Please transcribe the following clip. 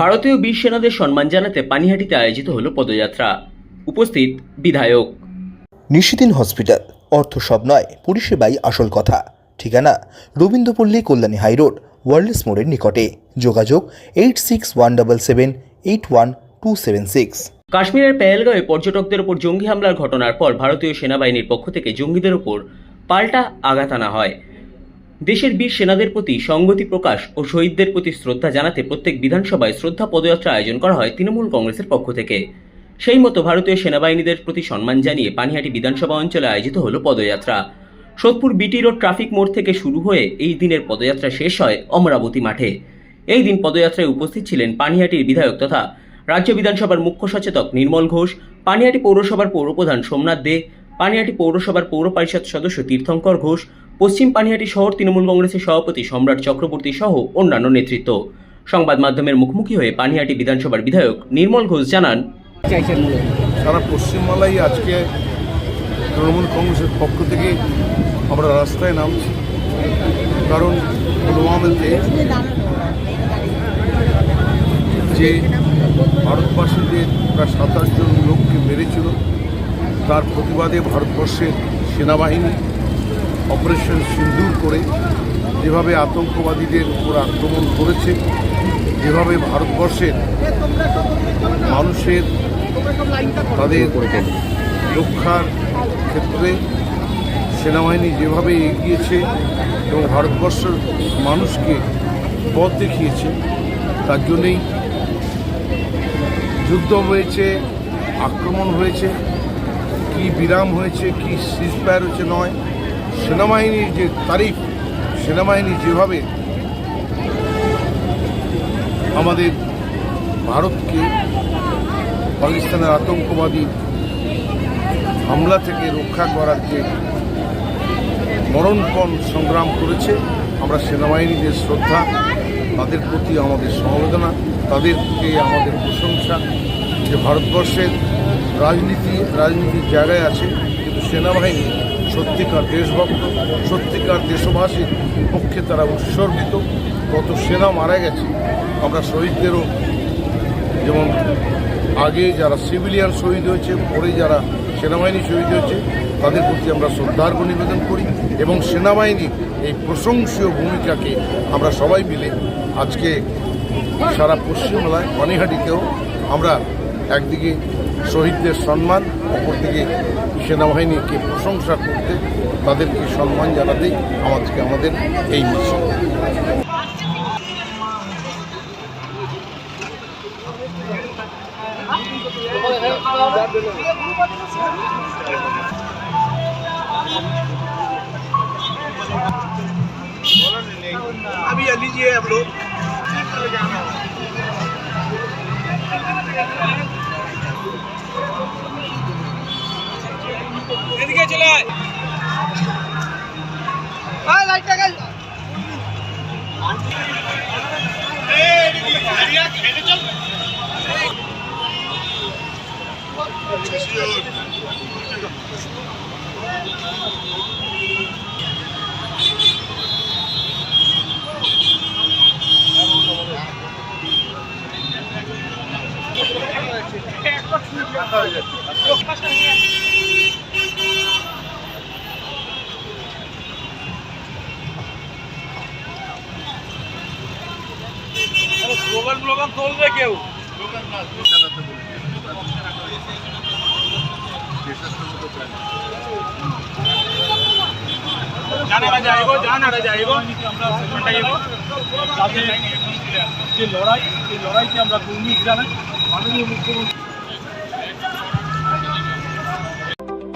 ভারতীয় বীর সেনাদের সম্মান জানাতে পানিহাটিতে আয়োজিত হলো পদযাত্রা। উপস্থিত বিধায়ক। নিশিদিন হসপিটাল অর্থ সব নয় পরিষেবাই আসল কথা। ঠিকানা রবীন্দ্রপল্লী কল্যাণী হাইরোড ওয়ার্ল্ডস মোড়ের নিকটে। যোগাযোগ eight six one double seven eight one two seven six. কাশ্মীরের পেহেলগাঁওয়ে পর্যটকদের উপর জঙ্গি হামলার ঘটনার পর ভারতীয় সেনাবাহিনীর পক্ষ থেকে জঙ্গিদের উপর পাল্টা আঘাত আনা হয়। দেশের বীর সেনাদের প্রতি সংগতি প্রকাশ ও শহীদদের প্রতি শ্রদ্ধা জানাতে প্রত্যেক বিধানসভায় শ্রদ্ধা পদযাত্রা আয়োজন করা হয় তৃণমূল কংগ্রেসের পক্ষ থেকে। সেই মতো ভারতীয় সেনাবাহিনীদের প্রতি সম্মান জানিয়ে পানিহাটি বিধানসভা অঞ্চলে আয়োজিত হলো পদযাত্রা। সোদপুর বিটি রোড ট্রাফিক মোড় থেকে শুরু হয়ে এই দিনের পদযাত্রা শেষ হয় অমরাবতী মাঠে। এই দিন পদযাত্রায় উপস্থিত ছিলেন পানিহাটির বিধায়ক তথা রাজ্য বিধানসভার মুখ্য সচেতক নির্মল ঘোষ, পানিহাটি পৌরসভার পৌরপ্রধান সোমনাথ দে, পানিহাটি পৌরসভার পৌর পরিষদ সদস্য তীর্থঙ্কর ঘোষ পশ্চিম পানিহাটি শহর তৃণমূল কংগ্রেসের সভাপতি সম্রাট চক্রবর্তী সহ অন্যান্য নেতৃত্ব। সংবাদ মাধ্যমের মুখোমুখি হয়ে পানিহাটি বিধানসভার বিধায়ক নির্মল ঘোষ জানান, সারা পশ্চিমবাংলায় আজকে তৃণমূল কংগ্রেসের পক্ষ থেকে আমরা রাস্তায় নামছি। কারণ পুলওয়ামাতে যে ভারতবাসীদের প্রায় সাতাশ জন লোককে মেরেছিল, তার প্রতিবাদে ভারতবর্ষের সেনাবাহিনী অপারেশন সিন্দুর করে যেভাবে আতঙ্কবাদীদের উপর আক্রমণ করেছে, যেভাবে ভারতবর্ষের মানুষের তাদের রক্ষার ক্ষেত্রে সেনাবাহিনী যেভাবে এগিয়েছে এবং ভারতবর্ষের মানুষকে পথ দেখিয়েছে, তার জন্যেই যুদ্ধ হয়েছে, আক্রমণ হয়েছে, কি বিরাম হয়েছে, কি সিজফায়ার হয়েছে নয়। সেনাবাহিনীর যে তারিফ সেনাবাহিনী যেভাবে আমাদের ভারতকে পাকিস্তানের আতঙ্কবাদী হামলা থেকে রক্ষা করার যে মরণপণ সংগ্রাম করেছে, আমরা সেনাবাহিনীদের শ্রদ্ধা, তাদের প্রতি আমাদের সমবেদনা, তাদেরকে আমাদের প্রশংসা যে ভারতবর্ষের রাজনীতি, রাজনীতির জায়গায় আছে, কিন্তু সেনাবাহিনী সত্যিকার দেশভক্ত, সত্যিকার দেশবাসীর পক্ষে তারা উৎসর্গিত। কত সেনা মারা গেছে, আমরা শহীদদেরও যেমন আগে যারা সিভিলিয়ান শহীদ হয়েছে পরে যারা সেনাবাহিনী শহীদ হয়েছে, তাদের প্রতি আমরা শ্রদ্ধার্ঘ নিবেদন করি এবং সেনাবাহিনীর এই প্রশংসীয় ভূমিকাকে আমরা সবাই মিলে আজকে সারা পশ্চিমবাংলায় পানিহাটিতেও আমরা একদিকে শহীদদের সম্মান অপরদিকে সেনাবাহিনীকে প্রশংসা করতে তাদেরকে সম্মান জানাতেই আমাদেরকে আমাদের এই মিছিল अभी ये लीजिए हम लोग এদিকে চলে আয়। লাইটটা গাই। লড়াই সেই লড়াইকে আমরা কর্মী জানাই মাননীয় মুখ্যমন্ত্রী